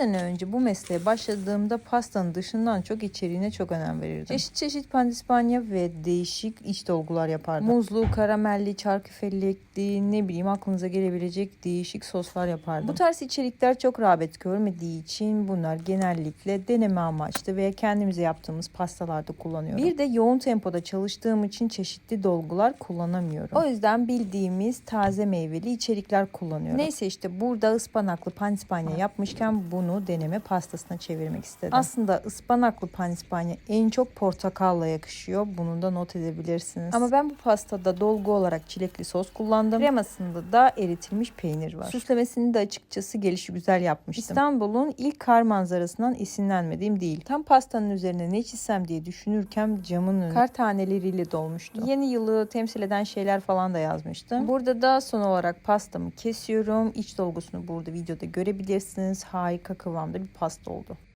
sene önce bu mesleğe başladığımda pastanın dışından çok içeriğine çok önem verirdim. Çeşit çeşit pandispanya ve değişik iç dolgular yapardım. Muzlu, karamelli, çarküfelli, ekli, ne bileyim aklınıza gelebilecek değişik soslar yapardım. Bu tarz içerikler çok rağbet görmediği için bunlar genellikle deneme amaçlı veya kendimize yaptığımız pastalarda kullanıyorum. Bir de yoğun tempoda çalıştığım için çeşitli dolgular kullanamıyorum. O yüzden bildiğimiz taze meyveli içerikler kullanıyorum. Neyse işte burada ıspanaklı pandispanya yapmışken bunu deneme pastasına çevirmek istedim. Aslında ıspanaklı pandispanya en çok portakalla yakışıyor. Bunu da not edebilirsiniz. Ama ben bu pastada dolgu olarak çilekli sos kullandım. Kremasında da eritilmiş peynir var. Süslemesini de açıkçası gelişi güzel yapmıştım. İstanbul'un ilk kar manzarasından esinlenmediğim değil. Tam pastanın üzerine ne çizsem diye düşünürken camın önü kar taneleriyle dolmuştu. Yeni yılı temsil eden şeyler falan da yazmıştım. Burada da son olarak pastamı kesiyorum. İç dolgusunu burada videoda görebilirsiniz. Harika kıvamda bir pasta oldu.